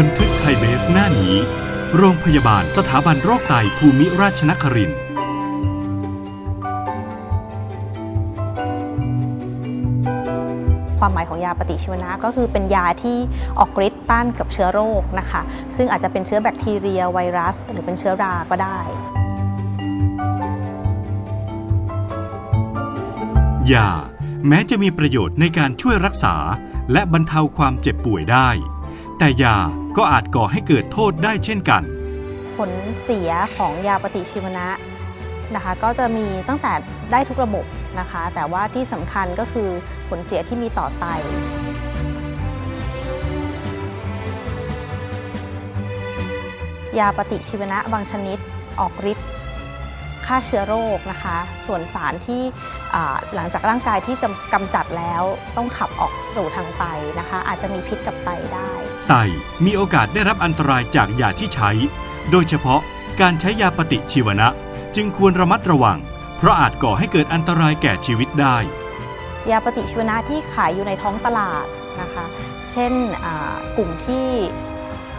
บันทึกไทยเบฟหน้านี้ โรงพยาบาลสถาบันโรคไตภูมิราชนครินทร์ความหมายของยาปฏิชีวนะก็คือเป็นยาที่ออกฤทธิ์ต้านกับเชื้อโรคนะคะ ซึ่งอาจจะเป็นเชื้อแบคทีเรียไวรัส หรือเป็นเชื้อราก็ได้ ยา แม้จะมีประโยชน์ในการช่วยรักษา และบรรเทาความเจ็บป่วยได้ แต่ยา ก็อาจก่อให้เกิดโทษได้เช่นกัน ผลเสียของยาปฏิชีวนะนะคะ ก็จะมีตั้งแต่ได้ทุกระบบนะคะ แต่ว่าที่สำคัญก็คือผลเสียที่มีต่อไตยาปฏิชีวนะบางชนิดออกฤทธิ์ ฆ่าเชื้อโรคนะคะ ส่วนสารที่อ่าหลังจากร่างกายที่จะกำจัดแล้วต้องขับออกสู่ทางไตนะคะ อาจจะมีพิษกับไตได้ ไตมีโอกาสได้รับอันตรายจากยาที่ใช้ โดยเฉพาะการใช้ยาปฏิชีวนะ จึงควรระมัดระวัง เพราะอาจก่อให้เกิดอันตรายแก่ชีวิตได้ ยาปฏิชีวนะที่ขายอยู่ในท้องตลาดนะคะ เช่นอ่ากลุ่มที่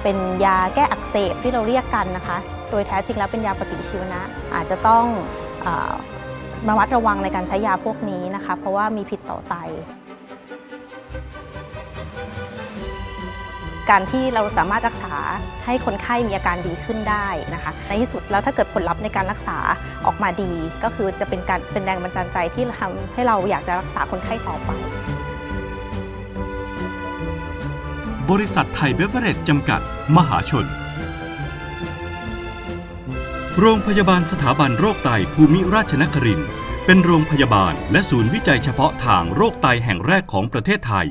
เป็นยาแก้อักเสบที่เราเรียกกันนะคะ โดยแท้จริงแล้วเป็นยาปฏิชีวนะ อาจจะต้องอาระมัดระวังในการใช้ยาพวกนี้นะคะ เพราะว่ามีพิษต่อไต การที่เราสามารถรักษาให้คนไข้มีอาการดีขึ้นได้นะคะ ในที่สุดแล้วถ้าเกิดผลลัพธ์ในการรักษาออกมาดี ก็คือจะเป็นการเป็นแรงบันดาลใจที่ทำให้เราอยากจะรักษาคนไข้ต่อไป บริษัทไทยเบเวอเรจจำกัด มหาชน โรงพยาบาลสถาบันโรคไตภูมิราชนครินเป็นโรงพยาบาลและศูนย์วิจัยเฉพาะทางโรคไตแห่งแรกของประเทศไทย